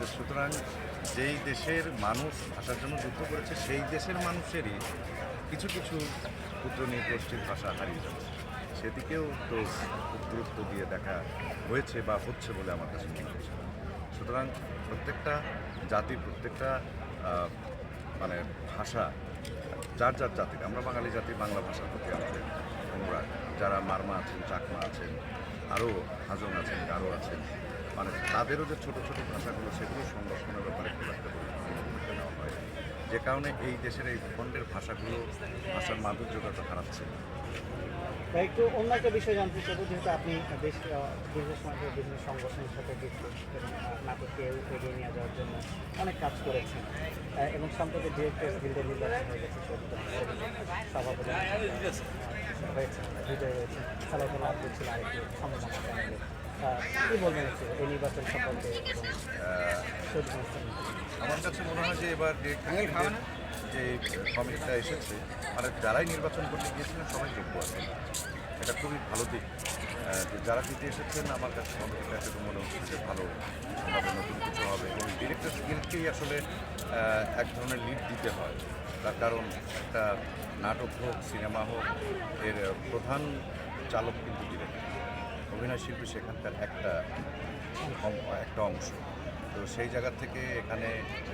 তো সুতরাং যেই দেশের মানুষ ভাষার জন্য যুদ্ধ করেছে, সেই দেশের মানুষেরই কিছু কিছু ক্ষুদ্র নৃগোষ্ঠীর ভাষা হারিয়ে যাবে সেদিকেও তো খুব গুরুত্ব দিয়ে দেখা হয়েছে বা হচ্ছে বলে আমার কাছে মনে হচ্ছে। সুতরাং প্রত্যেকটা জাতি, প্রত্যেকটা মানে ভাষা, যার যার জাতির, আমরা বাঙালি জাতি, বাংলা ভাষার প্রতি আমাদের অনুরাগ। যারা মারমা আছেন, চাকমা আছেন, আরও হাজং আছেন, গারো আছেন মানে তাদেরও যে ছোটো ছোটো ভাষাগুলো সেগুলো সংরক্ষণের ব্যাপারে খুব একটা নেওয়া হয়। যে কারণে এই দেশের এই ভূখণ্ডের ভাষাগুলো ভাষার মাধুর্যতা হারাচ্ছে। একটু অন্য একটা বিষয় জানতে চাইব যেহেতু আপনি আহ, দীর্ঘ সময় বিভিন্ন সংগঠনের সাথে যুক্ত নাটককে এগিয়ে নিয়ে যাওয়ার জন্য অনেক কাজ করেছেন এবং সম্প্রতি ডিরেক্টর গিল্ডের নির্বাচন হয়ে গেছে সভাপতি হয়েছে হয়েছে। সালাউদ্দিন আব্দুল ছিল আরেকটি প্যানেলে কী বলবেন এই নির্বাচন সম্পর্কে? আমার কাছে মনে হয় যে এবার যে কমিটিটা এসেছে মানে যারাই নির্বাচন করতে গিয়েছিলেন সবাই যোগ্য আছেন। এটা খুবই ভালো দিক। যে যারা দিতে এসেছেন আমার কাছে কমিটিটা একটু মনে হচ্ছে যে ভালো হবে নতুন কিছু হবে। এবং ডিরেক্টর স্কিলকেই আসলে এক ধরনের লিড দিতে হয়। তার কারণ একটা নাটক হোক সিনেমা হোক এর প্রধান চালক কিন্তু ডিরেক্টর অভিনয় শিল্পী সেখানকার একটা একটা অংশ। তো সেই জায়গা থেকে এখানে